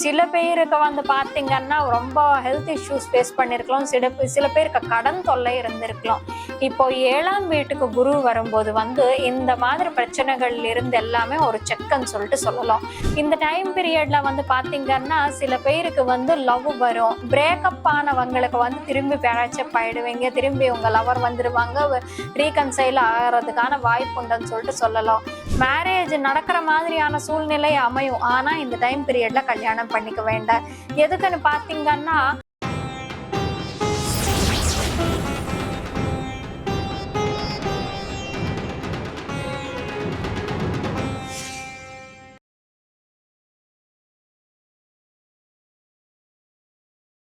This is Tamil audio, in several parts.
சில பேருக்கு வந்து பார்த்தீங்கன்னா ரொம்ப ஹெல்த் இஷ்யூஸ் ஃபேஸ் பண்ணியிருக்கலாம் சில பே- சில பேருக்கு கடன் தொல்லை இருந்திருக்கலாம். இப்போ ஏழாம் வீட்டுக்கு குரு வரும்போது வந்து இந்த மாதிரி பிரச்சனைகள் இருந்து எல்லாமே ஒரு செக்குன்னு சொல்லிட்டு சொல்லலாம். இந்த டைம் பீரியட்ல வந்து பார்த்தீங்கன்னா சில பேருக்கு வந்து லவ் வரும். பிரேக்கப் ஆனவங்களுக்கு வந்து திரும்பி பேரச்சப் ஆயிடுவீங்க. திரும்பி உங்க லவர் வந்துருவாங்க. ரீகன்சைல் ஆகிறதுக்கான வாய்ப்பு உண்டுன்னு சொல்லிட்டு சொல்லலாம். மேரேஜ் நடக்கிற மாதிரியான சூழ்நிலை அமையும். ஆனால் இந்த டைம் பீரியட்ல கல்யாணம் பண்ணிக்க வேண்டாம். எதுக்குன்னு பாத்தீங்கன்னா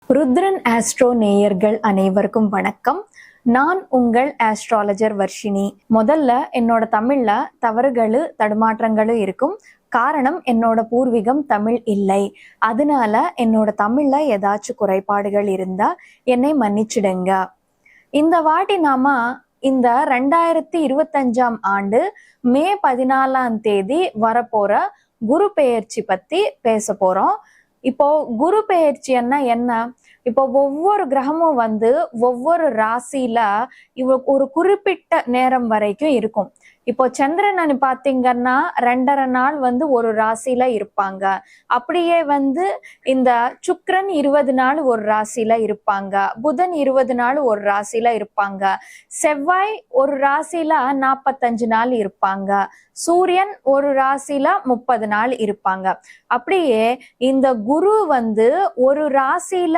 ருத்ரன் ஆஸ்ட்ரோ நேயர்கள் அனைவருக்கும் வணக்கம். நான் உங்கள் ஆஸ்ட்ராலஜர் வர்ஷினி. முதல்ல என்னோட தமிழ்ல தவறுகள் தடுமாற்றங்களும் இருக்கும். காரணம் என்னோட பூர்வீகம் தமிழ் இல்லை. அதனால என்னோட தமிழ்ல ஏதாச்சும் குறைபாடுகள் இருந்தா என்னை மன்னிச்சிடுங்க. இந்த வாட்டி நாம இந்த ரெண்டாயிரத்தி இருபத்தஞ்சாம் ஆண்டு மே பதினாலாம் தேதி வரப்போற குரு பெயர்ச்சி பத்தி பேச போறோம். இப்போ குரு பெயர்ச்சின்னா என்ன? இப்போ ஒவ்வொரு கிரகமும் வந்து ஒவ்வொரு ராசியில இவ ஒரு குறிப்பிட்ட நேரம் வரைக்கும் இருக்கும். இப்போ சந்திரன் பாத்தீங்கன்னா ரெண்டரை நாள் வந்து ஒரு ராசியில இருப்பாங்க. அப்படியே வந்து இந்த சுக்ரன் இருபது நாள் ஒரு ராசியில இருப்பாங்க. புதன் இருபது நாள் ஒரு ராசியில இருப்பாங்க. செவ்வாய் ஒரு ராசியில நாற்பத்தஞ்சு நாள் இருப்பாங்க. சூரியன் ஒரு ராசியில முப்பது நாள் இருப்பாங்க. அப்படியே இந்த குரு வந்து ஒரு ராசியில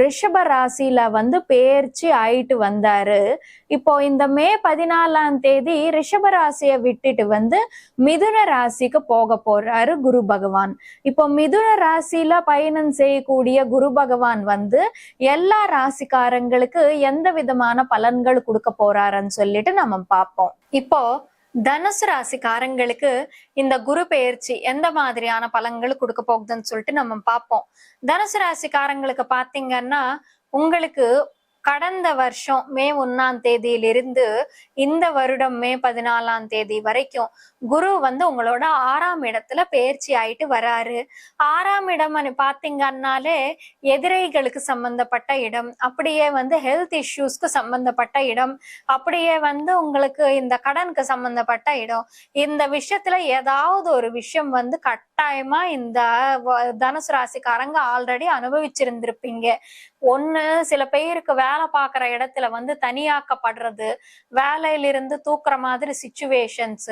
ரிஷப ராசியில வந்து பேர்ச்சி ஆயிட்டு வந்தாரு. இப்போ இந்த மே பதினாலாம் தேதி ரிஷப ராசியை விட்டுட்டு வந்து மிதுன ராசிக்கு போக போறாரு குரு பகவான். இப்போ மிதுன ராசியில பயணம் செய்யக்கூடிய குரு பகவான் வந்து எல்லா ராசிக்காரங்களுக்கு எந்த விதமான பலன்கள் கொடுக்க போறாருன்னு சொல்லிட்டு நம்ம பார்ப்போம். இப்போ தனுசு ராசிக்காரங்களுக்கு இந்த குரு பெயர்ச்சி எந்த மாதிரியான பலன்கள் கொடுக்க போகுதுன்னு சொல்லிட்டு நம்ம பார்ப்போம். தனுசு ராசிக்காரங்களுக்கு பாத்தீங்கன்னா உங்களுக்கு கடந்த வருஷம் மே ஒன்னாம் தேதியிலிருந்து இந்த வருடம் மே பதினாலாம் தேதி வரைக்கும் குரு வந்து உங்களோட ஆறாம் இடத்துல பயிற்சி ஆயிட்டு வராரு. ஆறாம் இடம் பாத்தீங்கன்னாலே எதிரிகளுக்கு சம்பந்தப்பட்ட இடம் அப்படியே வந்து ஹெல்த் இஷ்யூஸ்க்கு சம்பந்தப்பட்ட இடம் அப்படியே வந்து உங்களுக்கு இந்த கடனுக்கு சம்பந்தப்பட்ட இடம். இந்த விஷயத்துல ஏதாவது ஒரு விஷயம் வந்து கட் கட்டாயமா இந்த தனுசு ராசிக்காரங்க ஆல்ரெடி அனுபவிச்சிருந்திருப்பீங்க. ஒண்ணு சில பேருக்கு வேலை பார்க்குற இடத்துல வந்து தனியாக்கப்படுறது வேலையிலிருந்து தூக்குற மாதிரி சுச்சுவேஷன்ஸ்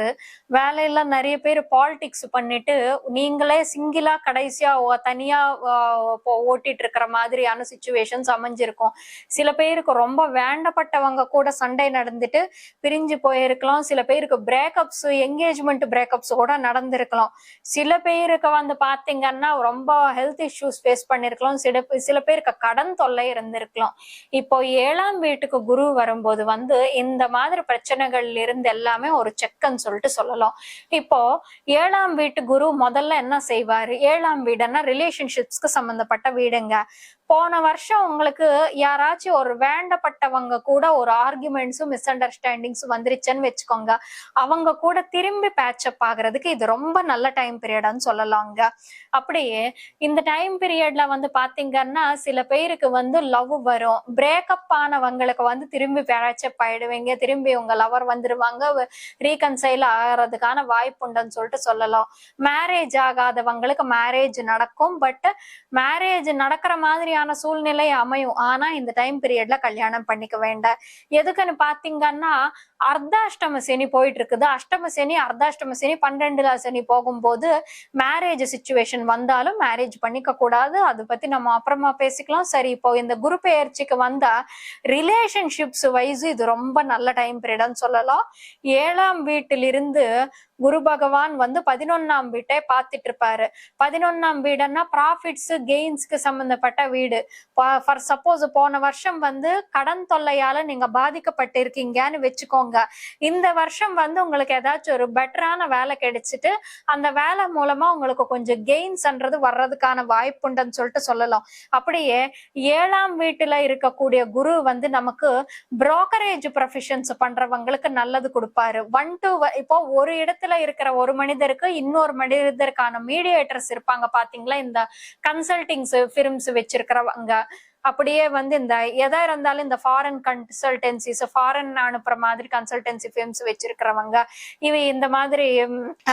வேலையில நிறைய பேர் பாலிடிக்ஸ் பண்ணிட்டு நீங்களே சிங்கிளா கடைசியா தனியா ஓட்டிட்டு இருக்கிற மாதிரியான சுச்சுவேஷன்ஸ் அமைஞ்சிருக்கும். சில பேருக்கு ரொம்ப வேண்டப்பட்டவங்க கூட சண்டை நடந்துட்டு பிரிஞ்சு போயிருக்கலாம். சில பேருக்கு பிரேக்கப்ஸ் என்கேஜ்மெண்ட் பிரேக்கப்ஸ் கூட நடந்திருக்கலாம். சில பேர் பேருக்கு வந்து பாத்தீங்கன்னா ரொம்ப ஹெல்த் இஷ்யூஸ் ஃபேஸ் பண்ணிருக்கலாம். சில சில பேருக்கு கடன் தொல்லை இருந்திருக்கலாம். இப்போ ஏழாம் வீட்டுக்கு குரு வரும்போது வந்து இந்த மாதிரி பிரச்சனைகள் இருந்து எல்லாமே ஒரு செக்குன்னு சொல்லிட்டு சொல்லலாம். இப்போ ஏழாம் வீட்டு குரு முதல்ல என்ன செய்வாரு? ஏழாம் வீடுன்னா ரிலேஷன்ஷிப்ஸ்க்கு சம்பந்தப்பட்ட வீடுங்க. போன வருஷம் உங்களுக்கு யாராச்சும் ஒரு வேண்டப்பட்டவங்க கூட ஒரு ஆர்குமெண்ட்ஸும் மிஸ் அண்டர்ஸ்டாண்டிங்ஸும் வந்துருச்சுன்னு வச்சுக்கோங்க. அவங்க கூட திரும்பி பேட்சப் ஆகுறதுக்கு இது ரொம்ப நல்ல டைம் பீரியட்னு சொல்லலாங்க. அப்படியே இந்த டைம் பீரியட்ல வந்து பாத்தீங்கன்னா சில பேருக்கு வந்து லவ் வரும். பிரேக்கப் ஆனவங்களுக்கு வந்து திரும்பி பேட்சப் ஆயிடுவீங்க. திரும்பி உங்க லவர் வந்துருவாங்க. ரீகன்சைல் ஆகிறதுக்கான வாய்ப்பு உண்டுன்னு சொல்லிட்டு சொல்லலாம். மேரேஜ் ஆகாதவங்களுக்கு மேரேஜ் நடக்கும். பட் மேரேஜ் நடக்கிற மாதிரியான சூழ்நிலை அமையும். ஆனா இந்த டைம் பீரியட்ல கல்யாணம் பண்ணிக்க வேண்டாம். எதுக்குன்னு பாத்தீங்கன்னா அர்த்தாஷ்டம சனி போயிட்டு இருக்குது அஷ்டம சனி அர்த்தாஷ்டம சனி பன்னெண்டுல சனி போகும்போது மேரேஜ் சுச்சுவேஷன் வந்தாலும் மேரேஜ் பண்ணிக்க கூடாது. அதை பத்தி நம்ம அப்புறமா பேசிக்கலாம். சரி இப்போ இந்த குரு பெயர்ச்சிக்கு வந்தா ரிலேஷன்ஷிப்ஸ் வைஸ் இது ரொம்ப நல்ல டைம் பீரியட்னு சொல்லலாம். ஏழாம் வீட்டிலிருந்து குரு பகவான் வந்து பதினொன்னாம் வீட்டை பார்த்துட்டு இருப்பாரு பதினொன்னாம் வீடுன்னா ப்ராஃபிட்ஸ் கெயின்ஸ்க்கு சம்பந்தப்பட்ட வீடு. ஃபார் சப்போஸ் போன வருஷம் வந்து கடன் தொல்லையால நீங்க பாதிக்கப்பட்டிருக்கீங்கன்னு வச்சுக்கோங்க. இந்த வருஷம் வந்து உங்களுக்கு ஏதாச்சும் ஒரு பெட்டரான வேலை கிடைச்சிட்டு அந்த வேலை மூலமா உங்களுக்கு கொஞ்சம் கெயின்ஸ்ன்றது வர்றதுக்கான வாய்ப்புண்டுன்னு சொல்லிட்டு சொல்லலாம். அப்படியே ஏழாம் வீட்டுல இருக்கக்கூடிய குரு வந்து நமக்கு புரோக்கரேஜ் ப்ரொஃபஷன்ஸ் பண்றவங்களுக்கு நல்லது கொடுப்பாரு. ஒன் டு இப்போ ஒரு இடத்துல இருக்கிற ஒரு மனிதருக்கு இன்னொரு மனிதருக்கான மீடியேட்டர்ஸ் இருப்பாங்க பாத்தீங்களா? இந்த கன்சல்டிங்ஸ் ஃபிலிம்ஸ் வச்சிருக்கிறவங்க. அப்படியே வந்து இந்த எதா இருந்தாலும் இந்த ஃபாரின் கன்சல்டன்சிஸ் ஃபாரின் அனுப்புற மாதிரி கன்சல்டன்சி ஃபிர்ம்ஸ் வச்சிருக்கிறவங்க இவ இந்த மாதிரி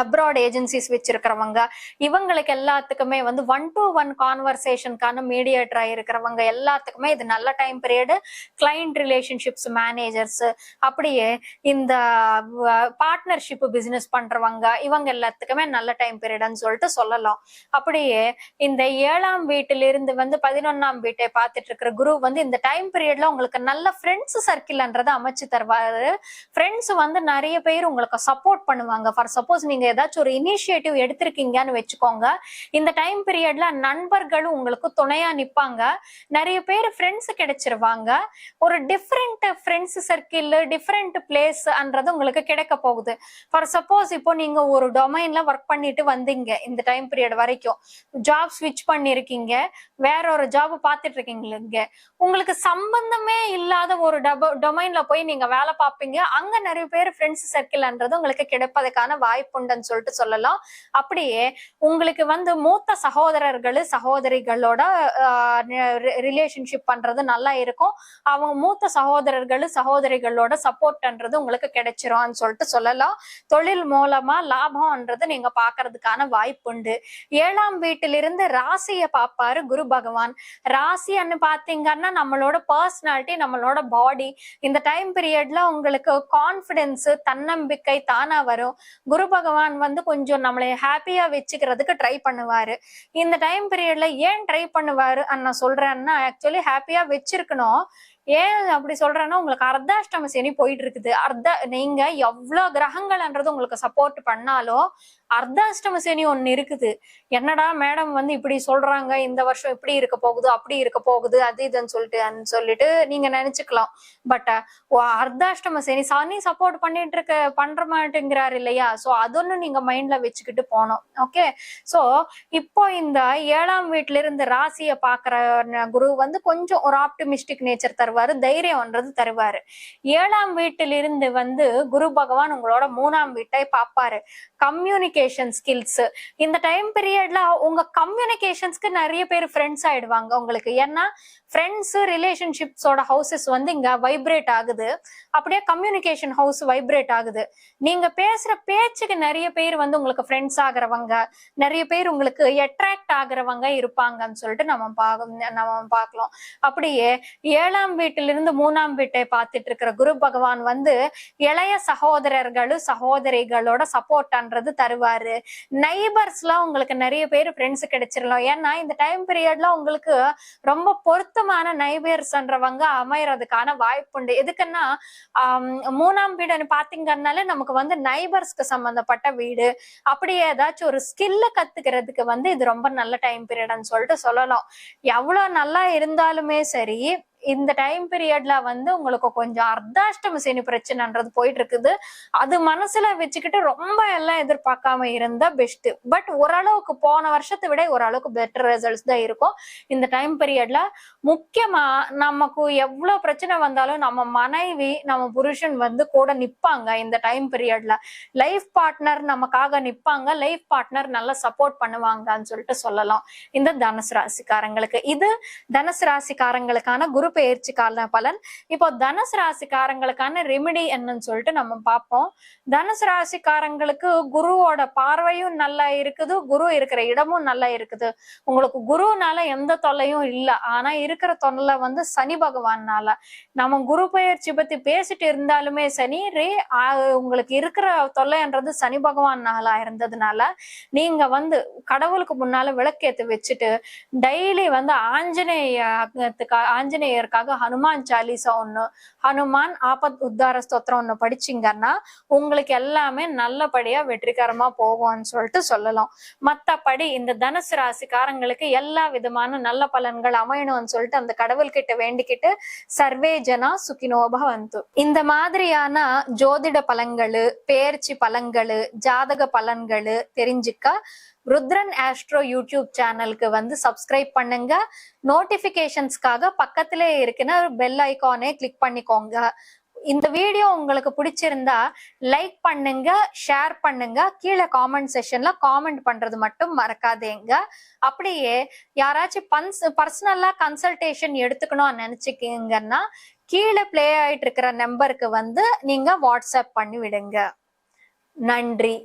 அப்ராட் ஏஜென்சிஸ் வச்சிருக்கிறவங்க இவங்களுக்கு எல்லாத்துக்குமே வந்து ஒன் டு ஒன் கான்வர்சேஷனுக்கான மீடியேட்டரா இருக்கிறவங்க எல்லாத்துக்குமே இது நல்ல time period client relationships managers அப்படியே இந்த பார்ட்னர்ஷிப் பிசினஸ் பண்றவங்க இவங்க எல்லாத்துக்குமே நல்ல டைம் பீரியட்னு சொல்லிட்டு சொல்லலாம். அப்படியே இந்த ஏழாம் வீட்டிலிருந்து வந்து பதினொன்னாம் வீட்டை பார்த்து பார்த்துட்டு இருக்கிற குரு வந்து இந்த டைம் பீரியட்ல உங்களுக்கு நல்ல ஃப்ரெண்ட்ஸ் சர்க்கிள்ன்றதை அமைச்சு தருவாரு. ஃப்ரெண்ட்ஸ் வந்து நிறைய பேர் உங்களுக்கு சப்போர்ட் பண்ணுவாங்க. ஃபார் சப்போஸ் நீங்க ஏதாச்சும் ஒரு இனிஷியேட்டிவ் எடுத்திருக்கீங்கன்னு வச்சுக்கோங்க. இந்த டைம் பீரியட்ல நண்பர்களும் உங்களுக்கு துணையா நிப்பாங்க. நிறைய பேர் ஃப்ரெண்ட்ஸ் கிடைச்சிருவாங்க. ஒரு டிஃப்ரெண்ட் ஃப்ரெண்ட்ஸ் சர்க்கிள் டிஃப்ரெண்ட் பிளேஸ்ன்றது உங்களுக்கு கிடைக்க போகுது. ஃபார் சப்போஸ் இப்போ நீங்க ஒரு டொமைன்ல ஒர்க் பண்ணிட்டு வந்தீங்க இந்த டைம் பீரியட் வரைக்கும். ஜாப் ஸ்விட்ச் பண்ணிருக்கீங்க. வேற ஒரு ஜாப் பார்த்துட்டு இருக்கீங்க. உங்களுக்கு சம்பந்தமே இல்லாத ஒரு டொமைன்ல போய் நீங்க வேலை பார்ப்பீங்க. அங்க நிறைய பேர் ஃப்ரெண்ட்ஸ் சர்க்கிள்ன்றது உங்களுக்கு கிடைப்பதற்கான வாய்ப்புண்டுன்னு சொல்லிட்டு சொல்லலாம். அப்படியே உங்களுக்கு வந்து மூத்த சகோதரர்கள் சகோதரிகளோட ரிலேஷன்ஷிப் பண்றது நல்லா இருக்கும். அவங்க மூத்த சகோதரர்கள் சகோதரிகளோட சப்போர்ட்ன்றது உங்களுக்கு கிடைச்சிரும்னு சொல்லிட்டு சொல்லலாம். தொழில் மூலமா லாபம்ன்றது நீங்க பாக்குறதுக்கான வாய்ப்புண்டு. ஏழாம் வீட்டிலிருந்து ராசியை பார்ப்பாரு குரு பகவான். ராசின்னு பாத்தீங்கன்னா நம்மளோட பர்சனாலிட்டி நம்மளோட பாடி இந்த டைம் பீரியட்ல உங்களுக்கு கான்பிடன்ஸ் தன்னம்பிக்கை தானா வரும். குரு பகவான் வந்து கொஞ்சம் நம்மளை ஹாப்பியா வச்சுக்கிறதுக்கு ட்ரை பண்ணுவாரு. இந்த டைம் பீரியட்ல ஏன் ட்ரை பண்ணுவாரு? நான் சொல்றேன்னா ஆக்சுவலி ஹாப்பியா வச்சிருக்கணும். ஏன் அப்படி சொல்றேன்னா உங்களுக்கு அர்த்தாஷ்டம சனி போயிட்டு இருக்குது. அர்த்த நீங்க எவ்வளவு கிரகங்கள்ன்றது உங்களுக்கு சப்போர்ட் பண்ணாலும் அர்த்தாஷ்டம சனி ஒன்னு இருக்குது. என்னடா மேடம் வந்து இப்படி சொல்றாங்க இந்த வருஷம் இப்படி இருக்க போகுது அப்படி இருக்க போகுது அது இதுன்னு சொல்லிட்டு சொல்லிட்டு நீங்க நினைச்சுக்கலாம். பட் அர்த்தாஷ்டம சனி சனி சப்போர்ட் பண்ணிட்டு இருக்க பண்ற மாட்டேங்கிறாரு இல்லையா? சோ அதொன்னு நீங்க மைண்ட்ல வச்சுக்கிட்டு போனோம் ஓகே சோ இப்போ இந்த ஏழாம் வீட்டுல இருந்து ராசியை பாக்குற குரு வந்து கொஞ்சம் ஒரு ஆப்டிமிஸ்டிக் நேச்சர் தருவாரு தைரியம்ன்றது தருவாரு. ஏழாம் வீட்டிலிருந்து வந்து குரு பகவான் உங்களோட மூணாம் வீட்டை பார்ப்பாரு. கம்யூனிகேஷன் ஸ்கில்ஸ் இந்த டைம் பீரியட்ல உங்க கம்யூனிகேஷன்ஸ்க்கு நிறைய பேர் ஃப்ரெண்ட்ஸ் ஆயிடுவாங்க உங்களுக்கு. ஏன்னா ஃப்ரெண்ட்ஸ் ரிலேஷன்ஷிப்ஸோட ஹவுசஸ் வந்து இங்க வைப்ரேட் ஆகுது. அப்படியே கம்யூனிகேஷன் ஹவுஸ் வைப்ரேட் ஆகுது. நீங்க பேசுற பேச்சுக்கு நிறைய பேர் வந்து உங்களுக்கு ஃப்ரெண்ட்ஸ் ஆகுறவங்க நிறைய பேர் உங்களுக்கு அட்ராக்ட் ஆகுறவங்க இருப்பாங்கன்னு சொல்லிட்டு நம்ம பா நம்ம பார்க்கலாம். அப்படியே ஏழாம் வீட்டிலிருந்து மூணாம் வீட்டை பார்த்துட்டு இருக்கிற குரு பகவான் வந்து இளைய சகோதரர்களும் சகோதரிகளோட சப்போர்ட்ன்றது தருவார். நைபர்ஸ்லாம் உங்களுக்கு நிறைய பேர் ஃப்ரெண்ட்ஸ் கிடைச்சிடலாம் ஏன்னா இந்த டைம் பீரியட்ல உங்களுக்கு ரொம்ப பொருத்தமான நைபர்ஸ்ன்றவங்க அமையறதுக்கான வாய்ப்புண்டு எதுக்குன்னா ஆஹ் மூணாம் வீடுன்னு பாத்தீங்கன்னாலே நமக்கு வந்து நைபர்ஸ்க்கு சம்பந்தப்பட்ட வீடு. அப்படியே ஏதாச்சும் ஒரு ஸ்கில்ல கத்துக்கிறதுக்கு வந்து இது ரொம்ப நல்ல டைம் பீரியட்னு சொல்லிட்டு சொல்லலாம். எவ்வளவு நல்லா இருந்தாலுமே சரி இந்த டைம் பீரியட்ல வந்து உங்களுக்கு கொஞ்சம் அர்த்தாஷ்டம சனி பிரச்சனைன்றது போயிட்டு இருக்குது அது மனசுல வச்சுக்கிட்டு ரொம்ப எல்லாம் எதிர்பார்க்காம இருந்தா பெஸ்ட் பட் ஓரளவுக்கு போன வருஷத்தை விட ஓரளவுக்கு பெட்டர் ரிசல்ட்ஸ் தான் இருக்கும். இந்த டைம் பீரியட்ல முக்கியமா நமக்கு எவ்வளவு பிரச்சனை வந்தாலும் நம்ம மனைவி நம்ம புருஷன் வந்து கூட நிப்பாங்க இந்த டைம் பீரியட்ல லைஃப் பார்ட்னர் நமக்காக நிப்பாங்க லைஃப் பார்ட்னர் நல்லா சப்போர்ட் பண்ணுவாங்கன்னு சொல்லிட்டு சொல்லலாம். இந்த தனுசு ராசிக்காரங்களுக்கு. இது தனுசு ராசிக்காரங்களுக்கான குரு பெயர்ச்சி கால பலன். இப்போ தனுசு ராசிக்காரங்களுக்கான ரெமிடி என்னன்னு சொல்லிட்டு நம்ம பார்ப்போம். தனுசு ராசிக்காரங்களுக்கு குருவோட பார்வையும் நல்லா இருக்குது குரு இருக்கிற இடமும் நல்லா இருக்குது. உங்களுக்கு குருனால எந்த தொல்லையும் இல்லை. ஆனா இருக்கிற தொல்லை வந்து சனி பகவான்னால நம்ம குரு பெயர்ச்சி பத்தி பேசிட்டு இருந்தாலுமே சனி ரே உங்களுக்கு இருக்கிற தொல்லைன்றது சனி பகவான்னால இருந்ததுனால நீங்க வந்து கடவுளுக்கு முன்னால விளக்கேத்து வச்சுட்டு டெய்லி வந்து ஆஞ்சநேயத்துக்கு ஆஞ்சநேய நேயருக்காக ஹனுமான் சாலிசா ஒண்ணு ஹனுமான் ஆபத் உத்தார ஸ்தோத்திரம் ஒண்ணு படிச்சீங்கன்னா உங்களுக்கு எல்லாமே நல்லபடியா வெற்றிகரமா போகும்னு சொல்லிட்டு சொல்லலாம். மத்தபடி இந்த தனுசு ராசிக்காரங்களுக்கு எல்லா விதமான நல்ல பலன்கள் அமையணும்னு சொல்லிட்டு அந்த கடவுள்கிட்ட வேண்டிக்கிட்டு சர்வே ஜனா சுகினோபா வந்து இந்த மாதிரியான ஜோதிட பலன்கள் பேர்ச்சி பலன்களு ஜாதக பலன்களு தெரிஞ்சுக்க ருத்ரன் ஆஸ்ட்ரோ யூடியூப் சேனலுக்கு வந்து சப்ஸ்கிரைப் பண்ணுங்க. நோட்டிபிகேஷன்ஸ்க்காக பக்கத்துல இருக்கிற பெல் ஐகானே கிளிக் பண்ணிக்கோங்க. இந்த வீடியோ உங்களுக்கு பிடிச்சிருந்தா லைக் பண்ணுங்க ஷேர் பண்ணுங்க. கீழே காமெண்ட் செஷன்ல காமெண்ட் பண்றது மட்டும் மறக்காதேங்க. அப்படியே யாராச்சும் பன்ஸ் பர்சனலா கன்சல்டேஷன் எடுத்துக்கணும்னு நினைச்சுக்கீங்கன்னா கீழே ப்ளே ஆயிட்டு இருக்கிற நம்பருக்கு வந்து நீங்க வாட்ஸ்அப் பண்ணி விடுங்க. நன்றி.